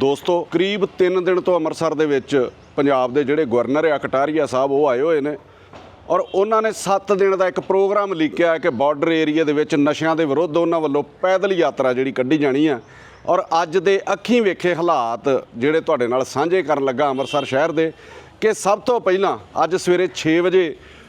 ਦੋਸਤੋ, ਕਰੀਬ 3 ਦਿਨ ਤੋਂ ਅੰਮ੍ਰਿਤਸਰ ਦੇ ਵਿੱਚ ਪੰਜਾਬ ਦੇ ਜਿਹੜੇ ਗਵਰਨਰ ਆ, ਕਟਾਰੀਆ ਸਾਹਿਬ, ਉਹ ਆਏ ਹੋਏ ਨੇ ਔਰ ਉਹਨਾਂ ਨੇ 7 ਦਿਨ ਦਾ ਇੱਕ ਪ੍ਰੋਗਰਾਮ ਲਿਖਿਆ ਕਿ ਬਾਰਡਰ ਏਰੀਆ ਦੇ ਵਿੱਚ ਨਸ਼ਿਆਂ ਦੇ ਵਿਰੁੱਧ ਉਹਨਾਂ ਵੱਲੋਂ ਪੈਦਲ ਯਾਤਰਾ ਜਿਹੜੀ ਕੱਢੀ ਜਾਣੀ ਆ। ਔਰ ਅੱਜ ਦੇ ਅੱਖੀਂ ਵੇਖੇ ਹਾਲਾਤ ਜਿਹੜੇ ਤੁਹਾਡੇ ਨਾਲ ਸਾਂਝੇ ਕਰਨ ਲੱਗਾ ਅੰਮ੍ਰਿਤਸਰ ਸ਼ਹਿਰ ਦੇ ਕਿ ਸਭ ਤੋਂ ਪਹਿਲਾਂ ਅੱਜ ਸਵੇਰੇ 6 ਵਜੇ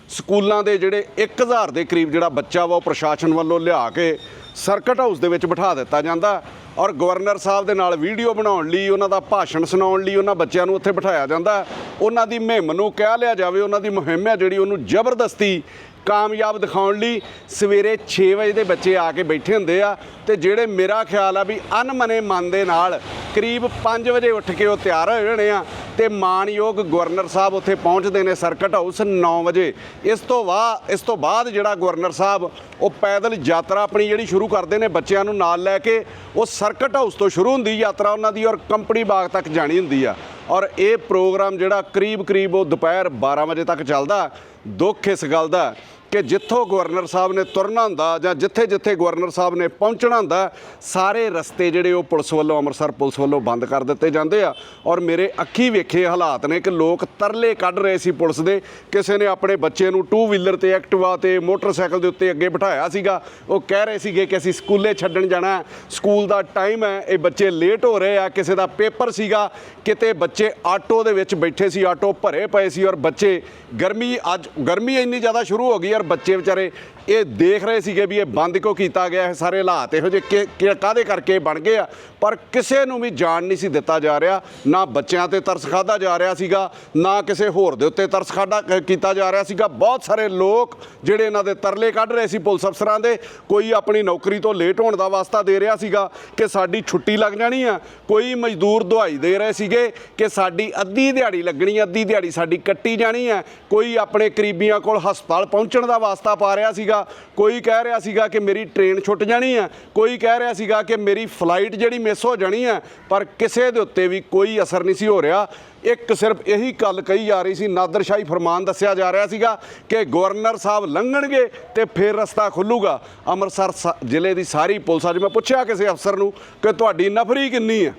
ਸਕੂਲਾਂ ਦੇ ਜਿਹੜੇ 1000 ਦੇ ਕਰੀਬ ਜਿਹੜਾ ਬੱਚਾ ਵਾ, ਉਹ ਪ੍ਰਸ਼ਾਸਨ ਵੱਲੋਂ ਲਿਆ ਕੇ ਸਰਕਟ ਹਾਊਸ ਦੇ ਵਿੱਚ ਬਿਠਾ ਦਿੱਤਾ ਜਾਂਦਾ। ਔਰ ਗਵਰਨਰ ਸਾਹਿਬ ਦੇ ਨਾਲ ਵੀਡੀਓ ਬਣਾਉਣ ਲਈ, ਉਹਨਾਂ ਦਾ ਭਾਸ਼ਣ ਸੁਣਾਉਣ ਲਈ ਉਹਨਾਂ ਬੱਚਿਆਂ ਨੂੰ ਉੱਥੇ ਬਿਠਾਇਆ ਜਾਂਦਾ। ਉਹਨਾਂ ਦੀ ਮੁਹਿੰਮ ਨੂੰ ਕਹਿ ਲਿਆ ਜਾਵੇ, ਉਹਨਾਂ ਦੀ ਮੁਹਿੰਮ ਹੈ ਜਿਹੜੀ ਉਹਨੂੰ ਜ਼ਬਰਦਸਤੀ ਕਾਮਯਾਬ ਦਿਖਾਉਣ ਲਈ ਸਵੇਰੇ 6 ਵਜੇ ਦੇ ਬੱਚੇ ਆ ਕੇ ਬੈਠੇ ਹੁੰਦੇ ਆ ਤੇ ਜਿਹੜੇ ਮੇਰਾ ਖਿਆਲ ਆ ਵੀ ਅਨਮਨੇ ਮਨ ਦੇ ਨਾਲ ਕਰੀਬ 5 ਵਜੇ ਉੱਠ ਕੇ ਉਹ ਤਿਆਰ ਹੋ ਜਾਣੇ ਆ ਤੇ ਮਾਨਯੋਗ ਗਵਰਨਰ ਸਾਹਿਬ ਉੱਥੇ ਪਹੁੰਚਦੇ ਨੇ ਸਰਕਟ ਹਾਊਸ 9 ਵਜੇ। ਇਸ ਤੋਂ ਬਾਅਦ ਇਸ ਤੋਂ ਬਾਅਦ ਜਿਹੜਾ ਗਵਰਨਰ ਸਾਹਿਬ, ਉਹ ਪੈਦਲ ਯਾਤਰਾ ਆਪਣੀ ਜਿਹੜੀ ਸ਼ੁਰੂ ਕਰਦੇ ਨੇ ਬੱਚਿਆਂ ਨੂੰ ਨਾਲ ਲੈ ਕੇ, ਉਹ ਸਰਕਟ ਹਾਊਸ ਤੋਂ ਸ਼ੁਰੂ ਹੁੰਦੀ ਯਾਤਰਾ ਉਹਨਾਂ ਦੀ ਔਰ ਕੰਪਨੀ ਬਾਗ ਤੱਕ ਜਾਣੀ ਹੁੰਦੀ ਆ। ਔਰ ਇਹ ਪ੍ਰੋਗਰਾਮ ਜਿਹੜਾ ਕਰੀਬ ਕਰੀਬ ਉਹ ਦੁਪਹਿਰ 12 ਵਜੇ ਤੱਕ ਚੱਲਦਾ। ਦੁੱਖ ਇਸ ਗੱਲ ਦਾ ਕਿ ਜਿੱਥੋਂ ਗਵਰਨਰ ਸਾਹਿਬ ਨੇ ਤੁਰਨਾ ਹੁੰਦਾ ਜਾਂ ਜਿੱਥੇ ਜਿੱਥੇ ਗਵਰਨਰ ਸਾਹਿਬ ਨੇ ਪਹੁੰਚਣਾ ਹੁੰਦਾ, ਸਾਰੇ ਰਸਤੇ ਜਿਹੜੇ ਉਹ ਪੁਲਿਸ ਵੱਲੋਂ, ਅੰਮ੍ਰਿਤਸਰ ਪੁਲਿਸ ਵੱਲੋਂ ਬੰਦ ਕਰ ਦਿੱਤੇ ਜਾਂਦੇ ਆ। ਔਰ ਮੇਰੇ ਅੱਖੀ ਵੇਖੇ ਹਾਲਾਤ ਨੇ ਕਿ ਲੋਕ ਤਰਲੇ ਕੱਢ ਰਹੇ ਸੀ ਪੁਲਿਸ ਦੇ। ਕਿਸੇ ਨੇ ਆਪਣੇ ਬੱਚੇ ਨੂੰ ਟੂ ਵੀਲਰ ਤੇ, ਐਕਟਿਵਾ ਤੇ, ਮੋਟਰਸਾਈਕਲ ਦੇ ਉੱਤੇ ਅੱਗੇ ਬਿਠਾਇਆ ਸੀਗਾ। ਉਹ ਕਹਿ ਰਹੇ ਸੀਗੇ ਕਿ ਅਸੀਂ ਸਕੂਲੇ ਛੱਡਣ ਜਾਣਾ ਸਕੂਲ ਦਾ ਟਾਈਮ ਹੈ, ਇਹ ਬੱਚੇ ਲੇਟ ਹੋ ਰਹੇ ਆ। ਕਿਸੇ ਦਾ ਪੇਪਰ ਸੀਗਾ, ਕਿਤੇ ਬੱਚੇ ਆਟੋ ਦੇ ਵਿੱਚ ਬੈਠੇ ਸੀ, ਆਟੋ ਭਰੇ ਪਏ ਸੀ। ਔਰ ਬੱਚੇ, ਗਰਮੀ ਅੱਜ, ਗਰਮੀ ਇੰਨੀ ਜ਼ਿਆਦਾ ਸ਼ੁਰੂ ਹੋ ਗਈ ਔਰ ਬੱਚੇ ਵਿਚਾਰੇ, ਇਹ ਦੇਖ ਰਹੇ ਸੀਗੇ ਵੀ ਇਹ ਬੰਦ ਕਿਉਂ ਕੀਤਾ ਗਿਆ ਇਹ ਸਾਰੇ ਹਾਲਾਤ, ਇਹੋ ਜਿਹੇ ਕਿ- ਕਿ ਕਾਦੇ ਕਰਕੇ ਬਣ ਗਏ ਆ? ਪਰ ਕਿਸੇ ਨੂੰ ਵੀ ਜਾਣ ਨਹੀਂ ਸੀ ਦਿੱਤਾ ਜਾ ਰਿਹਾ, ਨਾ ਬੱਚਿਆਂ ਤੇ ਤਰਸ ਖਾਦਾ ਜਾ ਰਿਹਾ ਸੀਗਾ, ਨਾ ਕਿਸੇ ਹੋਰ ਦੇ ਉੱਤੇ ਤਰਸ ਖਾਦਾ ਕੀਤਾ ਜਾ ਰਿਹਾ ਸੀਗਾ। ਬਹੁਤ ਸਾਰੇ ਲੋਕ ਜਿਹੜੇ ਇਹਨਾਂ ਦੇ ਤਰਲੇ ਕੱਢ ਰਹੇ ਸੀ ਪੁਲਿਸ ਅਫਸਰਾਂ ਦੇ, ਕੋਈ ਆਪਣੀ ਨੌਕਰੀ ਤੋਂ ਲੇਟ ਹੋਣ ਦਾ ਵਾਸਤਾ ਦੇ ਰਿਹਾ ਸੀਗਾ ਕਿ ਸਾਡੀ ਛੁੱਟੀ ਲੱਗ ਜਾਣੀ ਆ, ਕੋਈ ਮਜ਼ਦੂਰ ਦੁਹਾਈ ਦੇ ਰਹੇ ਸੀਗੇ ਕਿ ਸਾਡੀ ਅੱਧੀ ਦਿਹਾੜੀ ਲੱਗਣੀ, ਅੱਧੀ ਦਿਹਾੜੀ ਸਾਡੀ ਕੱਟੀ ਜਾਣੀ ਹੈ ਕੋਈ ਆਪਣੇ ਕਰੀਬੀਆਂ ਕੋਲ ਹਸਪਤਾਲ ਪਹੁੰਚਣ ਦਾ ਵਾਸਤਾ ਪਾ ਰਿਹਾ ਸੀਗਾ। ਕੋਈ ਕਹਿ ਰਿਹਾ ਸੀਗਾ ਕਿ ਮੇਰੀ ਟ੍ਰੇਨ ਛੁੱਟ ਜਾਣੀ ਹੈ। ਕੋਈ ਕਹਿ ਰਿਹਾ ਸੀਗਾ ਕਿ ਮੇਰੀ ਫਲਾਈਟ ਜਿਹੜੀ ਮਿਸ ਹੋ ਜਾਣੀ ਹੈ। ਪਰ ਕਿਸੇ ਦੇ ਉੱਤੇ ਵੀ ਕੋਈ ਅਸਰ ਨਹੀਂ ਸੀ ਹੋ ਰਿਹਾ। ਇੱਕ ਸਿਰਫ ਇਹੀ ਗੱਲ ਕਹੀ ਜਾ ਰਹੀ ਸੀ। ਨਾਦਰਸ਼ਾਹੀ ਫਰਮਾਨ ਦੱਸਿਆ ਜਾ ਰਿਹਾ ਸੀਗਾ ਕਿ ਗਵਰਨਰ ਸਾਹਿਬ ਲੰਘਣਗੇ ਤੇ ਫਿਰ ਰਸਤਾ ਖੁੱਲੂਗਾ। ਅੰਮ੍ਰਿਤਸਰ ਸ- ਜ਼ਿਲ੍ਹੇ ਦੀ ਸਾਰੀ ਪੁਲਿਸ ਅੱਜ ਮੈਂ ਪੁੱਛਿਆ ਕਿਸੇ ਅਫਸਰ ਨੂੰ ਕਿ ਤੁਹਾਡੀ ਨਫਰੀ ਕਿੰਨੀ ਹੈ?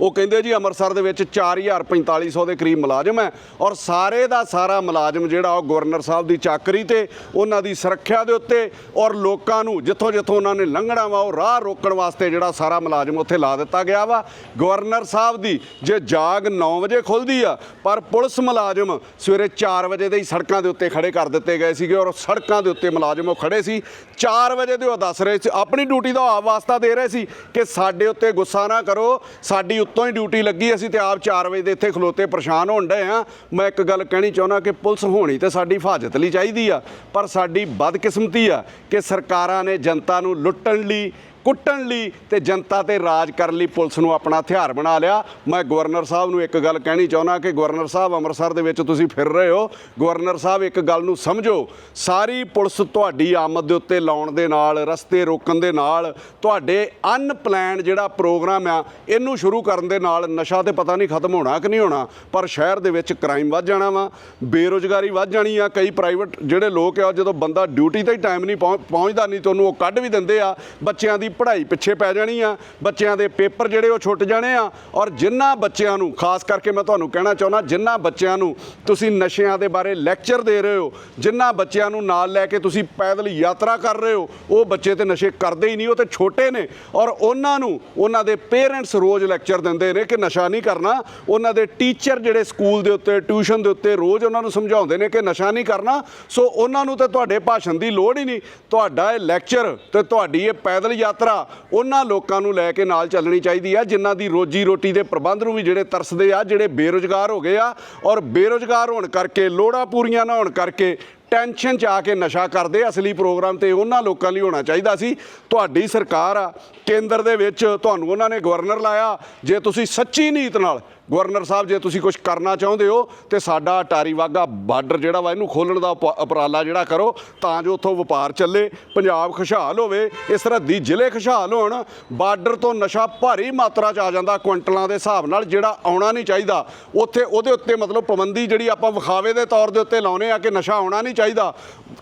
ਉਹ ਕਹਿੰਦੇ ਜੀ ਅੰਮ੍ਰਿਤਸਰ ਦੇ ਵਿੱਚ 4450 ਦੇ ਕਰੀਬ ਮੁਲਾਜ਼ਮ ਹੈ ਔਰ ਸਾਰੇ ਦਾ ਸਾਰਾ ਮੁਲਾਜ਼ਮ ਜਿਹੜਾ ਉਹ ਗਵਰਨਰ ਸਾਹਿਬ ਦੀ ਚਾਕਰੀ ਤੇ ਉਹਨਾਂ ਦੀ ਸੁਰੱਖਿਆ ਦੇ ਉੱਤੇ ਔਰ ਲੋਕਾਂ ਨੂੰ ਜਿੱਥੋਂ ਜਿੱਥੋਂ ਉਹਨਾਂ ਨੇ ਲੰਘਣਾ ਵਾ ਉਹ ਰਾਹ ਰੋਕਣ ਵਾਸਤੇ ਜਿਹੜਾ ਸਾਰਾ ਮੁਲਾਜ਼ਮ ਉੱਥੇ ਲਾ ਦਿੱਤਾ ਗਿਆ ਵਾ। ਗਵਰਨਰ ਸਾਹਿਬ ਦੀ ਜੇ ਜਾਗ 9 ਵਜੇ ਖੁੱਲਦੀ ਆ, ਪਰ ਪੁਲਿਸ ਮੁਲਾਜ਼ਮ ਸਵੇਰੇ 4 ਵਜੇ ਦੇ ਹੀ ਸੜਕਾਂ ਦੇ ਉੱਤੇ ਖੜੇ ਕਰ ਦਿੱਤੇ ਗਏ ਸੀਗੇ ਔਰ ਸੜਕਾਂ ਦੇ ਉੱਤੇ ਮੁਲਾਜ਼ਮ ਉਹ ਖੜੇ ਸੀ। 4 ਵਜੇ ਦੇ ਉਹ ਦੱਸ ਰਹੇ ਸੀ। ਆਪਣੀ ਡਿਊਟੀ ਦਾ ਆਪ ਵਾਸਤਾ ਦੇ ਰਹੇ ਸੀ ਕਿ ਸਾਡੇ ਉੱਤੇ ਗੁੱਸਾ ਨਾ ਕਰੋ, ਸਾਡੀ ਉੱਤੋਂ ਹੀ ਡਿਊਟੀ ਲੱਗੀ, ਅਸੀਂ ਤੇ ਆਪ 4 ਵਜੇ ਦੇ ਇੱਥੇ ਖਲੋਤੇ ਪਰੇਸ਼ਾਨ ਹੋਣ ਡਏ ਆ ਮੈਂ ਇੱਕ ਗੱਲ ਕਹਿਣੀ ਚਾਹੁੰਦਾ ਕਿ ਪੁਲਿਸ ਹੋਣੀ ਤੇ ਸਾਡੀ ਹਿਫਾਜ਼ਤ ਲਈ ਚਾਹੀਦੀ ਆ, ਪਰ ਸਾਡੀ ਬਦਕਿਸਮਤੀ ਆ ਕਿ ਸਰਕਾਰਾਂ ਨੇ ਜਨਤਾ ਨੂੰ ਲੁੱਟਣ ਲਈ ਕੁੱਟਣ ਲਈ ਤੇ ਜਨਤਾ ਤੇ ਰਾਜ ਕਰਨ ਲਈ ਪੁਲਿਸ ਨੂੰ ਆਪਣਾ ਹਥਿਆਰ ਬਣਾ ਲਿਆ। ਮੈਂ ਗਵਰਨਰ ਸਾਹਿਬ ਨੂੰ ਇੱਕ ਗੱਲ ਕਹਿਣੀ ਚਾਹੁੰਦਾ ਕਿ ਗਵਰਨਰ ਸਾਹਿਬ ਅੰਮ੍ਰਿਤਸਰ ਦੇ ਵਿੱਚ ਤੁਸੀਂ ਫਿਰ ਰਹੇ ਹੋ। ਗਵਰਨਰ ਸਾਹਿਬ ਇੱਕ ਗੱਲ ਨੂੰ ਸਮਝੋ, ਸਾਰੀ ਪੁਲਿਸ ਤੁਹਾਡੀ ਆਮਦ ਦੇ ਉੱਤੇ ਲਾਉਣ ਦੇ ਨਾਲ, ਰਸਤੇ ਰੋਕਣ ਦੇ ਨਾਲ, ਤੁਹਾਡੇ ਅਨਪਲਾਨ ਜਿਹੜਾ ਪ੍ਰੋਗਰਾਮ ਆ, ਇਹਨੂੰ ਸ਼ੁਰੂ ਕਰਨ ਦੇ ਨਾਲ ਨਸ਼ਾ ਤੇ ਪਤਾ ਨਹੀਂ ਖਤਮ ਹੋਣਾ ਕਿ ਨਹੀਂ ਹੋਣਾ, ਪਰ ਸ਼ਹਿਰ ਦੇ ਵਿੱਚ ਕ੍ਰਾਈਮ ਵੱਧ ਜਾਣਾ ਵਾ, ਬੇਰੋਜ਼ਗਾਰੀ ਵੱਧ ਜਾਣੀ ਆ, ਕਈ ਪ੍ਰਾਈਵੇਟ ਜਿਹੜੇ ਲੋਕ ਆ ਜਦੋਂ ਬੰਦਾ ਡਿਊਟੀ ਤੇ ਹੀ ਟਾਈਮ ਨਹੀਂ ਪਹੁੰ- ਪਹੁੰਚਦਾ ਨਹੀਂ ਤੁਹਾਨੂੰ ਉਹ ਕੱਢ ਵੀ ਦਿੰਦੇ ਆ, ਬੱਚਿਆਂ ਦੀ ਪੜ੍ਹਾਈ ਪਿੱਛੇ ਪੈ ਜਾਣੀ ਆ, ਬੱਚਿਆਂ ਦੇ ਪੇਪਰ ਜਿਹੜੇ ਉਹ ਛੁੱਟ ਜਾਣੇ ਆ, ਔਰ ਜਿਨ੍ਹਾਂ ਬੱਚਿਆਂ ਨੂੰ, ਖਾਸ ਕਰਕੇ ਮੈਂ ਤੁਹਾਨੂੰ ਕਹਿਣਾ ਚਾਹੁੰਦਾ ਜਿਨ੍ਹਾਂ ਬੱਚਿਆਂ ਨੂੰ ਤੁਸੀਂ ਨਸ਼ਿਆਂ ਦੇ ਬਾਰੇ ਲੈਕਚਰ ਦੇ ਰਹੇ ਹੋ ਜਿਨ੍ਹਾਂ ਬੱਚਿਆਂ ਨੂੰ ਨਾਲ ਲੈ ਕੇ ਤੁਸੀਂ ਪੈਦਲ ਯਾਤਰਾ ਕਰ ਰਹੇ ਹੋ, ਉਹ ਬੱਚੇ ਤੇ ਨਸ਼ੇ ਕਰਦੇ ਹੀ ਨਹੀਂ, ਉਹ ਤੇ ਛੋਟੇ ਨੇ, ਔਰ ਉਹਨਾਂ ਨੂੰ, ਉਹਨਾਂ ਦੇ ਪੇਰੈਂਟਸ ਰੋਜ਼ ਲੈਕਚਰ ਦਿੰਦੇ ਨੇ ਕਿ ਨਸ਼ਾ ਨਹੀਂ ਕਰਨਾ, ਉਹਨਾਂ ਦੇ ਟੀਚਰ ਜਿਹੜੇ ਸਕੂਲ ਦੇ ਉੱਤੇ, ਟਿਊਸ਼ਨ ਦੇ ਉੱਤੇ ਰੋਜ਼ ਉਹਨਾਂ ਨੂੰ ਸਮਝਾਉਂਦੇ ਨੇ ਕਿ ਨਸ਼ਾ ਨਹੀਂ ਕਰਨਾ, ਸੋ ਉਹਨਾਂ ਨੂੰ ਤੇ ਤੁਹਾਡੇ ਭਾਸ਼ਣ ਦੀ ਲੋੜ ਹੀ ਨਹੀਂ, ਤੁਹਾਡਾ ਇਹ ਲੈਕਚਰ ਤੇ ਤੁਹਾਡੀ ਇਹ ਪੈਦਲ ਯਾਤਰਾ ਉਹਨਾਂ ਲੋਕਾਂ ਨੂੰ ਲੈ ਕੇ ਨਾਲ ਚੱਲਣੀ ਚਾਹੀਦੀ ਆ, ਜਿਨ੍ਹਾਂ ਦੀ ਰੋਜੀ ਰੋਟੀ ਦੇ ਪ੍ਰਬੰਧ ਨੂੰ ਵੀ ਜਿਹੜੇ ਤਰਸਦੇ ਆ, ਜਿਹੜੇ ਬੇਰੁਜ਼ਗਾਰ ਹੋ ਗਏ ਆ, ਔਰ ਬੇਰੁਜ਼ਗਾਰ ਹੋਣ ਕਰਕੇ, ਲੋੜਾਂ ਪੂਰੀਆਂ ਨਾ ਹੋਣ ਕਰਕੇ ਟੈਨਸ਼ਨ ਚ ਆ ਕੇ ਨਸ਼ਾ ਕਰਦੇ ਅਸਲੀ ਪ੍ਰੋਗਰਾਮ ਤੇ ਉਹਨਾਂ ਲੋਕਾਂ ਲਈ ਹੋਣਾ ਚਾਹੀਦਾ ਸੀ। ਤੁਹਾਡੀ ਸਰਕਾਰ ਆ, ਕੇਂਦਰ ਦੇ ਵਿੱਚ ਤੁਹਾਨੂੰ ਉਹਨਾਂ ਨੇ ਗਵਰਨਰ ਲਾਇਆ, ਜੇ ਤੁਸੀਂ ਸੱਚੀ ਨੀਤ ਨਾਲ ਗਵਰਨਰ ਸਾਹਿਬ, ਜੇ ਤੁਸੀਂ ਕੁਝ ਕਰਨਾ ਚਾਹੁੰਦੇ ਹੋ ਤੇ ਸਾਡਾ ਅਟਾਰੀ ਵਾਗਾ ਬਾਰਡਰ ਜਿਹੜਾ ਵਾ, ਇਹਨੂੰ ਖੋਲਣ ਦਾ ਉਪ- ਉਪਰਾਲਾ ਜਿਹੜਾ ਕਰੋ, ਤਾਂ ਜੋ ਉੱਥੋਂ ਵਪਾਰ ਚੱਲੇ, ਪੰਜਾਬ ਖੁਸ਼ਹਾਲ ਹੋਵੇ, ਇਸ ਸਰਹੱਦੀ ਜ਼ਿਲ੍ਹੇ ਖੁਸ਼ਹਾਲ ਹੋਣ, ਬਾਰਡਰ ਤੋਂ ਨਸ਼ਾ ਭਾਰੀ ਮਾਤਰਾ ਚ ਆ ਜਾਂਦਾ, ਕੁਇੰਟਲਾਂ ਦੇ ਹਿਸਾਬ ਨਾਲ, ਜਿਹੜਾ ਆਉਣਾ ਨਹੀਂ ਚਾਹੀਦਾ, ਉੱਥੇ ਉਹਦੇ ਉੱਤੇ ਮਤਲਬ ਪਾਬੰਦੀ ਜਿਹੜੀ ਆਪਾਂ ਵਿਖਾਵੇ ਦੇ ਤੌਰ ਦੇ ਉੱਤੇ ਲਾਉਨੇ ਆ ਕਿ ਨਸ਼ਾ ਆਉਣਾ ਨਹੀਂ ਚਾਹੀਦਾ,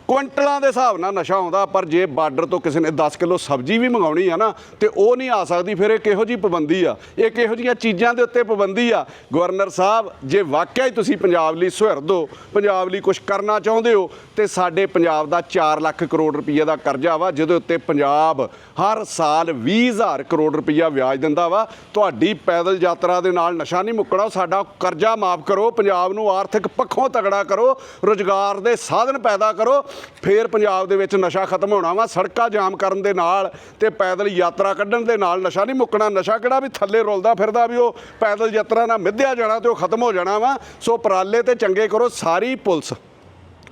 ਕੁਇੰਟਲਾਂ ਦੇ ਹਿਸਾਬ ਨਾਲ ਨਸ਼ਾ ਆਉਂਦਾ, ਪਰ ਜੇ ਬਾਰਡਰ ਤੋਂ ਕਿਸੇ ਨੇ 10 ਕਿਲੋ ਸਬਜ਼ੀ ਵੀ ਮੰਗਾਉਣੀ ਆ ਨਾ, ਤੇ ਉਹ ਨਹੀਂ ਆ ਸਕਦੀ, ਫਿਰ ਇਹ ਕਿਹੋ ਜੀ ਪਾਬੰਦੀ ਆ? ਇਹ ਕਿਹੋ ਜੀਆਂ ਚੀਜ਼ਾਂ ਦੇ ਉੱਤੇ ਪਾਬੰਦੀ ਆ ਗਵਰਨਰ ਸਾਹਿਬ, ਜੇ ਵਾਕਿਆ ਹੀ ਤੁਸੀਂ ਪੰਜਾਬ ਲਈ ਸੁਹਿਰਦ ਹੋ ਪੰਜਾਬ ਲਈ ਕੁਝ ਕਰਨਾ ਚਾਹੁੰਦੇ ਹੋ, ਤੇ ਸਾਡੇ ਪੰਜਾਬ ਦਾ 4 ਲੱਖ ਕਰੋੜ ਰੁਪਏ ਦਾ ਕਰਜ਼ਾ ਵਾ, ਜਿਹਦੇ ਉੱਤੇ ਪੰਜਾਬ ਹਰ ਸਾਲ 20000 ਕਰੋੜ ਰੁਪਈਆ ਵਿਆਜ ਦਿੰਦਾ ਵਾ। ਤੁਹਾਡੀ ਪੈਦਲ ਯਾਤਰਾ ਦੇ ਨਾਲ ਨਸ਼ਾ ਨਹੀਂ ਮੁੱਕਣਾ, ਸਾਡਾ ਕਰਜ਼ਾ ਮਾਫ ਕਰੋ, ਪੰਜਾਬ ਨੂੰ ਆਰਥਿਕ ਪੱਖੋਂ ਤਗੜਾ ਕਰੋ, ਰੋਜ਼ਗਾਰ ਦੇ ਸਾਧਨ ਪੈਦਾ ਕਰੋ, ਫੇਰ ਪੰਜਾਬ ਦੇ ਵਿੱਚ ਨਸ਼ਾ ਖਤਮ ਹੋਣਾ ਵਾ, ਸੜਕਾਂ ਜਾਮ ਕਰਨ ਦੇ ਨਾਲ ਤੇ ਪੈਦਲ ਯਾਤਰਾ ਕੱਢਣ ਦੇ ਨਾਲ ਨਸ਼ਾ ਨਹੀਂ ਮੁੱਕਣਾ, ਨਸ਼ਾ ਕਿਹੜਾ ਵੀ ਥੱਲੇ ਰੁਲਦਾ ਫਿਰਦਾ ਵੀ ਉਹ ਪੈਦਲ ਯਾਤਰਾ ਨਾਲ ਮਿੱਧਿਆ ਜਾਣਾ ਤੇ ਉਹ ਖਤਮ ਹੋ ਜਾਣਾ ਵਾ। ਸੋ ਉਪਰਾਲੇ ਤੇ ਚੰਗੇ ਕਰੋ ਸਾਰੀ ਪੁਲਿਸ।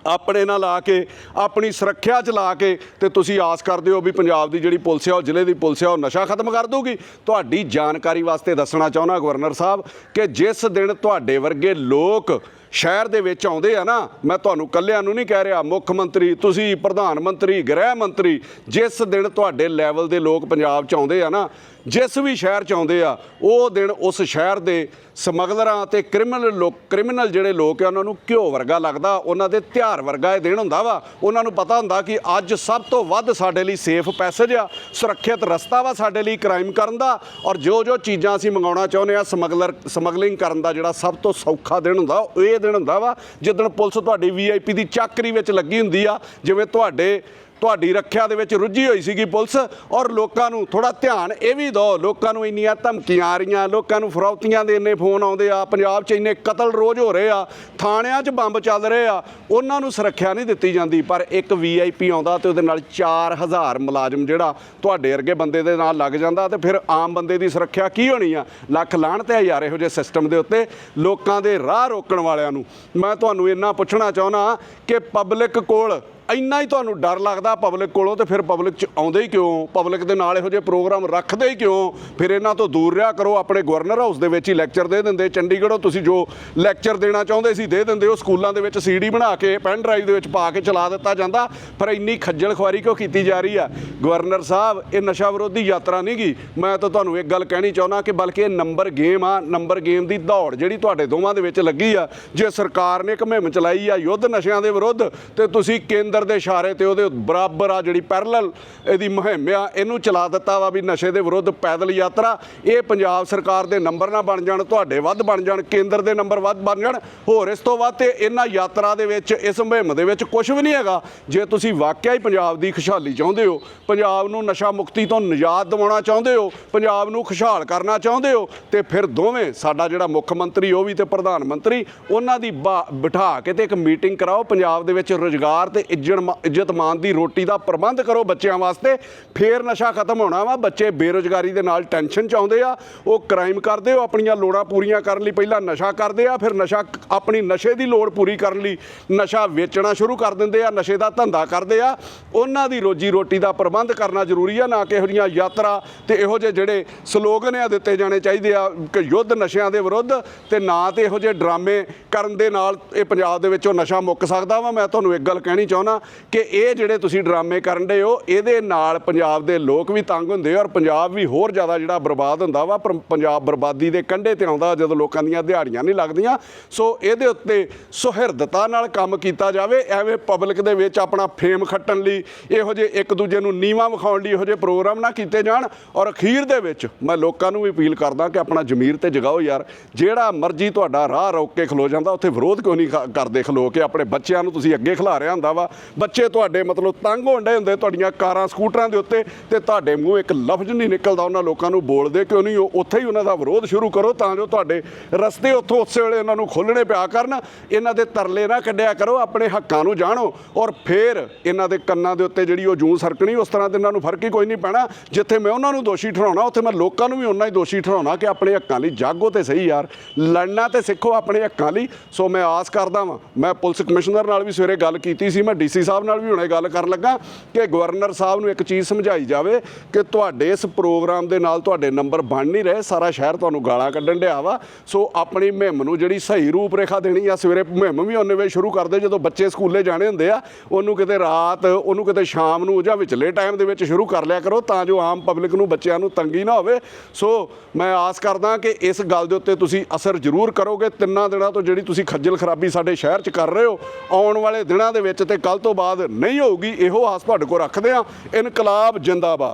ਆਪਣੇ ਨਾਲ ਆ ਕੇ, ਆਪਣੀ ਸੁਰੱਖਿਆ ਚ ਲਾ ਕੇ ਤੇ ਤੁਸੀਂ ਆਸ ਕਰਦੇ ਹੋ ਵੀ ਪੰਜਾਬ ਦੀ ਜਿਹੜੀ ਪੁਲਿਸ ਆ, ਉਹ ਜ਼ਿਲ੍ਹੇ ਦੀ ਪੁਲਿਸ ਆ, ਉਹ ਨਸ਼ਾ ਖਤਮ ਕਰ ਦੂਗੀ। ਤੁਹਾਡੀ ਜਾਣਕਾਰੀ ਵਾਸਤੇ ਦੱਸਣਾ ਚਾਹੁੰਦਾ ਗਵਰਨਰ ਸਾਹਿਬ ਕਿ ਜਿਸ ਦਿਨ ਤੁਹਾਡੇ ਵਰਗੇ ਲੋਕ ਸ਼ਹਿਰ ਦੇ ਵਿੱਚ ਆਉਂਦੇ ਆ ਨਾ, ਮੈਂ ਤੁਹਾਨੂੰ ਕੱਲਿਆਂ ਨੂੰ ਨਹੀਂ ਕਹਿ ਰਿਹਾ, ਮੁੱਖ ਮੰਤਰੀ, ਤੁਸੀਂ ਪ੍ਰਧਾਨ ਮੰਤਰੀ, ਗ੍ਰਹਿ ਮੰਤਰੀ, ਜਿਸ ਦਿਨ ਤੁਹਾਡੇ ਲੈਵਲ ਦੇ ਲੋਕ ਪੰਜਾਬ ਚ ਆਉਂਦੇ ਆ ਨਾ, ਜਿਸ ਵੀ ਸ਼ਹਿਰ ਚ ਆਉਂਦੇ ਆ, ਉਹ ਦਿਨ ਉਸ ਸ਼ਹਿਰ ਦੇ ਸਮਗਲਰਾਂ ਤੇ ਕ੍ਰਿਮੀਨਲ ਲੋਕ ਕ੍ਰਿਮੀਨਲ ਜਿਹੜੇ ਲੋਕ ਆ, ਉਹਨਾਂ ਨੂੰ ਘਿਓ ਵਰਗਾ ਲੱਗਦਾ, ਉਹਨਾਂ ਦੇ ਤਿਉਹਾਰ ਵਰਗਾ ਇਹ ਦਿਨ ਹੁੰਦਾ ਵਾ। ਉਹਨਾਂ ਨੂੰ ਪਤਾ ਹੁੰਦਾ ਕਿ ਅੱਜ ਸਭ ਤੋਂ ਵੱਧ ਸਾਡੇ ਲਈ ਸੇਫ ਪੈਸੇਜ ਆ, ਸੁਰੱਖਿਅਤ ਰਸਤਾ ਵਾ ਸਾਡੇ ਲਈ ਕ੍ਰਾਈਮ ਕਰਨ ਦਾ, ਔਰ ਜੋ ਜੋ ਚੀਜ਼ਾਂ ਅਸੀਂ ਮੰਗਾਉਣਾ ਚਾਹੁੰਦੇ ਆ, ਸਮਗਲਰ, ਸਮਗਲਿੰਗ ਕਰਨ ਦਾ ਜਿਹੜਾ ਸਭ ਤੋਂ ਸੌਖਾ ਦਿਨ ਹੁੰਦਾ, ਉਹ ਇਹ ਦਿਨ ਹੁੰਦਾ ਵਾ ਜਿੱਦਣ ਪੁਲਿਸ ਤੁਹਾਡੀ ਵੀਆਈਪੀ ਦੀ ਚੱਕਰੀ ਵਿੱਚ ਲੱਗੀ ਹੁੰਦੀ ਆ, ਜਿਵੇਂ ਤੁਹਾਡੇ ਤੁਹਾਡੀ ਰੱਖਿਆ ਦੇ ਵਿੱਚ ਰੁੱਝੀ ਹੋਈ ਸੀਗੀ ਪੁਲਿਸ ਔਰ ਲੋਕਾਂ ਨੂੰ ਥੋੜਾ ਧਿਆਨ, ਇਹ ਵੀ ਦਿਓ ਲੋਕਾਂ ਨੂੰ ਇੰਨੀਆਂ ਧਮਕੀਆਂ ਆ ਰਹੀਆਂ, ਲੋਕਾਂ ਨੂੰ ਫਰੌਤੀਆਂ ਦੇ ਇੰਨੇ ਫੋਨ ਆਉਂਦੇ ਆ, ਪੰਜਾਬ 'ਚ ਇੰਨੇ ਕਤਲ ਰੋਜ਼ ਹੋ ਰਹੇ ਆ, ਥਾਣਿਆਂ 'ਚ ਬੰਬ ਚੱਲ ਰਹੇ ਆ, ਉਹਨਾਂ ਨੂੰ ਸੁਰੱਖਿਆ ਨਹੀਂ ਦਿੱਤੀ ਜਾਂਦੀ, ਪਰ ਇੱਕ ਵੀਆਈਪੀ ਆਉਂਦਾ ਤੇ ਉਹਦੇ ਨਾਲ 4000 ਮੁਲਾਜ਼ਮ ਜਿਹੜਾ ਤੁਹਾਡੇ ਵਰਗੇ ਬੰਦੇ ਦੇ ਨਾਲ ਲੱਗ ਜਾਂਦਾ ਤੇ ਫਿਰ ਆਮ ਬੰਦੇ ਦੀ ਸੁਰੱਖਿਆ ਕੀ ਹੋਣੀ ਆ? ਲੱਖ ਲਾਹਣ ਤੇ ਹਜ਼ਾਰ ਇਹੋ ਜਿਹੇ ਸਿਸਟਮ ਦੇ ਉੱਤੇ ਲੋਕਾਂ ਦੇ ਰਾਹ ਰੋਕਣ ਵਾਲਿਆਂ ਨੂੰ। ਮੈਂ ਤੁਹਾਨੂੰ ਇੰਨਾ ਪੁੱਛਣਾ ਚਾਹੁੰਦਾ ਕਿ ਪਬਲਿਕ ਕੋਲ ਇੰਨਾ ਹੀ ਤੁਹਾਨੂੰ ਡਰ ਲੱਗਦਾ ਪਬਲਿਕ ਕੋਲੋਂ ਤੇ ਫਿਰ ਪਬਲਿਕ ਚ ਆਉਂਦੇ ਹੀ ਕਿਉਂ? ਪਬਲਿਕ ਦੇ ਨਾਲ ਇਹੋ ਜਿਹੇ ਪ੍ਰੋਗਰਾਮ ਰੱਖਦੇ ਹੀ ਕਿਉਂ? ਫਿਰ ਇਹਨਾਂ ਤੋਂ ਦੂਰ ਰਿਹਾ ਕਰੋ, ਆਪਣੇ ਗਵਰਨਰ ਹਾਊਸ ਦੇ ਵਿੱਚ ਹੀ ਲੈਕਚਰ ਦੇ ਦਿੰਦੇ। ਚੰਡੀਗੜ੍ਹੋਂ ਤੁਸੀਂ ਜੋ ਲੈਕਚਰ ਦੇਣਾ ਚਾਹੁੰਦੇ ਸੀ, ਦੇ ਦਿੰਦੇ। ਹੋ ਸਕੂਲਾਂ ਦੇ ਵਿੱਚ ਸੀਡੀ ਬਣਾ ਕੇ ਪੈਨ ਡਰਾਈਵ ਦੇ ਵਿੱਚ ਪਾ ਕੇ ਚਲਾ ਦਿੱਤਾ ਜਾਂਦਾ। ਪਰ ਇੰਨੀ ਖੱਜਲ ਖੁਆਰੀ ਕਿਉਂ ਕੀਤੀ ਜਾ ਰਹੀ ਆ? ਗਵਰਨਰ ਸਾਹਿਬ, ਇਹ ਨਸ਼ਾ ਵਿਰੋਧੀ ਯਾਤਰਾ ਨਹੀਂ ਗੀ। ਮੈਂ ਤਾਂ ਤੁਹਾਨੂੰ ਇੱਕ ਗੱਲ ਕਹਿਣੀ ਚਾਹੁੰਦਾ ਕਿ ਬਲਕਿ ਇਹ ਨੰਬਰ ਗੇਮ ਆ। ਨੰਬਰ ਗੇਮ ਦੀ ਦੌੜ ਜਿਹੜੀ ਤੁਹਾਡੇ ਦੋਵਾਂ ਦੇ ਵਿੱਚ ਲੱਗੀ ਆ। ਜੇ ਸਰਕਾਰ ਨੇ ਇੱਕ ਮੁਹਿੰਮ ਚਲਾਈ ਆ ਯੁੱਧ ਨਸ਼ਿਆਂ ਦੇ ਵਿਰੁੱਧ, ਤੇ ਤੁਸੀਂ ਕੇਂਦਰ ਦੇ ਇਸ਼ਾਰੇ ਤੇ ਉਹਦੇ ਬਰਾਬਰ ਆ ਜਿਹੜੀ ਪੈਰਲਲ ਇਹਦੀ ਮੁਹਿੰਮ ਆ, ਇਹਨੂੰ ਚਲਾ ਦਿੱਤਾ ਵਾ ਵੀ ਨਸ਼ੇ ਦੇ ਵਿਰੁੱਧ ਪੈਦਲ ਯਾਤਰਾ। ਇਹ ਪੰਜਾਬ ਸਰਕਾਰ ਦੇ ਨੰਬਰ ਨਾ ਬਣ ਜਾਣ, ਤੁਹਾਡੇ ਵੱਧ ਬਣ ਜਾਣ, ਕੇਂਦਰ ਦੇ ਨੰਬਰ ਵੱਧ ਬਣ ਜਾਣ। ਹੋਰ ਇਸ ਤੋਂ ਵੱਧ ਤੇ ਇਹਨਾਂ ਯਾਤਰਾ ਦੇ ਵਿੱਚ, ਇਸ ਮੁਹਿੰਮ ਦੇ ਵਿੱਚ ਕੁਝ ਵੀ ਨਹੀਂ ਹੈਗਾ। ਜੇ ਤੁਸੀਂ ਵਾਕਿਆ ਹੀ ਪੰਜਾਬ ਦੀ ਖੁਸ਼ਹਾਲੀ ਚਾਹੁੰਦੇ ਹੋ, ਪੰਜਾਬ ਨੂੰ ਨਸ਼ਾ ਮੁਕਤੀ ਤੋਂ ਨਿਜਾਤ ਦਿਵਾਉਣਾ ਚਾਹੁੰਦੇ ਹੋ, ਪੰਜਾਬ ਨੂੰ ਖੁਸ਼ਹਾਲ ਕਰਨਾ ਚਾਹੁੰਦੇ ਹੋ, ਤੇ ਫਿਰ ਦੋਵੇਂ, ਸਾਡਾ ਜਿਹੜਾ ਮੁੱਖ ਮੰਤਰੀ, ਉਹ ਵੀ ਤੇ ਪ੍ਰਧਾਨ ਮੰਤਰੀ, ਉਹਨਾਂ ਦੀ ਬਾ- ਬਿਠਾ ਕੇ ਤੇ ਇੱਕ ਮੀਟਿੰਗ ਕਰਾਓ, ਪੰਜਾਬ ਦੇ ਵਿੱਚ ਰੋਜ਼ਗਾਰ ਤੇ ਇੱਜ਼ਤ ਇੱਜ਼ਤ ਮਾਨ ਦੀ ਰੋਟੀ ਦਾ ਪ੍ਰਬੰਧ ਕਰੋ ਬੱਚਿਆਂ ਵਾਸਤੇ। ਫੇਰ ਨਸ਼ਾ ਖਤਮ ਹੋਣਾ ਵਾ, ਬੱਚੇ ਬੇਰੋਜ਼ਗਾਰੀ ਦੇ ਨਾਲ ਟੈਨਸ਼ਨ ਚ ਆਉਂਦੇ ਆ। ਉਹ ਕ੍ਰਾਈਮ ਕਰਦੇ, ਉਹ ਆਪਣੀਆਂ ਲੋੜਾਂ ਪੂਰੀਆਂ ਕਰਨ ਲਈ ਪਹਿਲਾਂ ਨਸ਼ਾ ਕਰਦੇ ਆ, ਫਿਰ ਨਸ਼ਾ ਆਪਣੀ ਨਸ਼ੇ ਦੀ ਲੋੜ ਪੂਰੀ ਕਰਨ ਲਈ ਨਸ਼ਾ ਵੇਚਣਾ ਸ਼ੁਰੂ ਕਰ ਦਿੰਦੇ ਆ, ਨਸ਼ੇ ਦਾ ਧੰਦਾ ਕਰਦੇ ਆ। ਉਹਨਾਂ ਦੀ ਰੋਜੀ ਰੋਟੀ ਦਾ ਪ੍ਰਬੰਧ ਕਰਨਾ ਜ਼ਰੂਰੀ ਆ, ਨਾ ਕਿ ਇਹੋ ਜਿਹੀਆਂ ਯਾਤਰਾ ਤੇ ਇਹੋ ਜਿਹੇ ਜਿਹੜੇ ਸਲੋਗਨ ਆ ਦਿੱਤੇ ਜਾਣੇ ਚਾਹੀਦੇ ਆ ਕਿ ਯੁੱਧ ਨਸ਼ਿਆਂ ਦੇ ਵਿਰੁੱਧ ਤੇ ਨਾ ਤੇ ਇਹੋ ਜਿਹੇ ਡਰਾਮੇ ਕਰਨ ਦੇ ਨਾਲ ਇਹ ਪੰਜਾਬ ਦੇ ਵਿੱਚੋਂ ਨਸ਼ਾ ਮੁੱਕ ਸਕਦਾ ਵਾ। ਮੈਂ ਤੁਹਾਨੂੰ ਇੱਕ ਗੱਲ ਕਹਿਣੀ ਚਾਹੁੰਦਾ ਕਿ ਇਹ ਜਿਹੜੇ ਤੁਸੀਂ ਡਰਾਮੇ ਕਰਨ ਦੇ ਹੋ, ਇਹਦੇ ਨਾਲ ਪੰਜਾਬ ਦੇ ਲੋਕ ਵੀ ਤੰਗ ਹੁੰਦੇ ਔਰ ਪੰਜਾਬ ਵੀ ਹੋਰ ਜ਼ਿਆਦਾ ਜਿਹੜਾ ਬਰਬਾਦ ਹੁੰਦਾ ਵਾ, ਪਰ ਪੰਜਾਬ ਬਰਬਾਦੀ ਦੇ ਕੰਢੇ ਤੇ ਆਉਂਦਾ ਜਦੋਂ ਲੋਕਾਂ ਦੀਆਂ ਦਿਹਾੜੀਆਂ ਨਹੀਂ ਲੱਗਦੀਆਂ। ਸੋ ਇਹਦੇ ਉੱਤੇ ਸੁਹਿਰਦਤਾ ਨਾਲ ਕੰਮ ਕੀਤਾ ਜਾਵੇ, ਐਵੇਂ ਪਬਲਿਕ ਦੇ ਵਿੱਚ ਆਪਣਾ ਫੇਮ ਖੱਟਣ ਲਈ ਇਹੋ ਜਿਹੇ ਇੱਕ ਦੂਜੇ ਨੂੰ ਨੀਵਾ ਵਿਖਾਉਣ ਲਈ ਇਹੋ ਜਿਹੇ ਪ੍ਰੋਗਰਾਮ ਨਾ ਕੀਤੇ ਜਾਣ। ਔਰ ਅਖੀਰ ਦੇ ਵਿੱਚ ਮੈਂ ਲੋਕਾਂ ਨੂੰ ਵੀ ਅਪੀਲ ਕਰਦਾ ਕਿ ਆਪਣਾ ਜ਼ਮੀਰ ਤੇ ਜਗਾਓ ਯਾਰ। ਜਿਹੜਾ ਮਰਜ਼ੀ ਤੁਹਾਡਾ ਰਾਹ ਰੋਕ ਕੇ ਖਲੋ ਜਾਂਦਾ, ਉੱਥੇ ਵਿਰੋਧ ਕਿਉਂ ਨਹੀਂ ਕ- ਕਰਦੇ ਖਲੋ ਕੇ? ਆਪਣੇ ਬੱਚਿਆਂ ਨੂੰ ਤੁਸੀਂ ਅੱਗੇ ਖਿਲਾ ਰਿਹਾ ਹੁੰਦਾ ਵਾ। ਬੱਚੇ ਤੁਹਾਡੇ ਮਤਲਬ ਤੰਗ ਹੋਣ ਡਏ ਹੁੰਦੇ, ਤੁਹਾਡੀਆਂ ਕਾਰਾਂ ਸਕੂਟਰਾਂ ਦੇ ਉੱਤੇ, ਤੇ ਤੁਹਾਡੇ ਮੂੰਹ ਇੱਕ ਲਫ਼ਜ਼ ਨਹੀਂ ਨਿਕਲਦਾ ਉਹਨਾਂ ਲੋਕਾਂ ਨੂੰ ਬੋਲਦੇ ਕਿਉਂ ਨਹੀਂ? ਉਹ ਉੱਥੇ ਹੀ ਉਹਨਾਂ ਦਾ ਵਿਰੋਧ ਸ਼ੁਰੂ ਕਰੋ ਤਾਂ ਜੋ ਤੁਹਾਡੇ ਰਸਤੇ ਉੱਥੋਂ ਉਸੇ ਵੇਲੇ ਉਹਨਾਂ ਨੂੰ ਖੋਲਣੇ ਪਿਆ ਕਰਨ। ਇਹਨਾਂ ਦੇ ਤਰਲੇ ਨਾ ਕੱਢਿਆ ਕਰੋ, ਆਪਣੇ ਹੱਕਾਂ ਨੂੰ ਜਾਣੋ ਔਰ ਫਿਰ ਇਹਨਾਂ ਦੇ ਕੰਨਾਂ ਦੇ ਉੱਤੇ ਜਿਹੜੀ ਉਹ ਜੂੰ ਸਰਕਣੀ, ਉਸ ਤਰ੍ਹਾਂ ਦੇ ਇਹਨਾਂ ਨੂੰ ਫ਼ਰਕ ਹੀ ਕੋਈ ਨਹੀਂ ਪੈਣਾ। ਜਿੱਥੇ ਮੈਂ ਉਹਨਾਂ ਨੂੰ ਦੋਸ਼ੀ ਠਹਿਰਾਉਣਾ, ਉੱਥੇ ਮੈਂ ਲੋਕਾਂ ਨੂੰ ਵੀ ਉਹਨਾਂ ਹੀ ਦੋਸ਼ੀ ਠਹਿਰਾਉਣਾ ਕਿ ਆਪਣੇ ਹੱਕਾਂ ਲਈ ਜਾਗੋ ਤੇ ਸਹੀ ਯਾਰ, ਲੜਨਾ ਤੇ ਸਿੱਖੋ ਆਪਣੇ ਹੱਕਾਂ ਲਈ। ਸੋ ਮੈਂ ਆਸ ਕਰਦਾ ਵਾਂ, ਮੈਂ ਪੁਲਿਸ ਕਮਿਸ਼ਨਰ ਨਾਲ ਵੀ ਸਵੇਰੇ ਗੱਲ ਕੀਤੀ ਸੀ, ਮੈਂ ਡੀਸੀ ਸਾਹਿਬ ਨਾਲ ਵੀ ਹੁਣੇ ਗੱਲ ਕਰਨ ਲੱਗਾ ਕਿ ਗਵਰਨਰ ਸਾਹਿਬ ਨੂੰ ਇੱਕ ਚੀਜ਼ ਸਮਝਾਈ ਜਾਵੇ ਕਿ ਤੁਹਾਡੇ ਇਸ ਪ੍ਰੋਗਰਾਮ ਦੇ ਨਾਲ ਤੁਹਾਡੇ ਨੰਬਰ ਬਣ ਨਹੀਂ ਰਹੇ, ਸਾਰਾ ਸ਼ਹਿਰ ਤੁਹਾਨੂੰ ਗਾਲਾਂ ਕੱਢਣ ਡਿਆ ਵਾ। ਸੋ ਆਪਣੀ ਮੁਹਿੰਮ ਨੂੰ ਜਿਹੜੀ ਸਹੀ ਰੂਪ ਰੇਖਾ ਦੇਣੀ ਆ, ਸਵੇਰੇ ਮੁਹਿੰਮ ਵੀ ਉਹਨੇ ਵਜੇ ਸ਼ੁਰੂ ਕਰਦੇ, ਜਦੋਂ ਬੱਚੇ ਸਕੂਲੇ ਜਾਣੇ ਹੁੰਦੇ ਆ, ਉਹਨੂੰ ਕਿਤੇ ਰਾਤ, ਉਹਨੂੰ ਕਿਤੇ ਸ਼ਾਮ ਨੂੰ ਜਾਂ ਵਿਚਲੇ ਟਾਈਮ ਦੇ ਵਿੱਚ ਸ਼ੁਰੂ ਕਰ ਲਿਆ ਕਰੋ ਤਾਂ ਜੋ ਆਮ ਪਬਲਿਕ ਨੂੰ, ਬੱਚਿਆਂ ਨੂੰ ਤੰਗੀ ਨਾ ਹੋਵੇ। ਸੋ ਮੈਂ ਆਸ ਕਰਦਾ ਕਿ ਇਸ ਗੱਲ ਦੇ ਉੱਤੇ ਤੁਸੀਂ ਅਸਰ ਜ਼ਰੂਰ ਕਰੋਗੇ। ਤਿੰਨਾਂ ਦਿਨਾਂ ਤੋਂ ਜਿਹੜੀ ਤੁਸੀਂ ਖੱਜਲ ਖਰਾਬੀ ਸਾਡੇ ਸ਼ਹਿਰ 'ਚ ਕਰ ਰਹੇ ਹੋ, ਆਉਣ ਵਾਲੇ ਦਿਨਾਂ ਦੇ ਵਿੱਚ ਤੇ ਕੱਲ ਤੋਂ ਬਾਅਦ ਨਹੀਂ ਹੋਊਗੀ ਇਹੋ ਆਸ ਤੁਹਾਡੇ ਕੋਲ ਰੱਖਦੇ ਆ ਇਨਕਲਾਬ ਜਿੰਦਾਬਾਦ।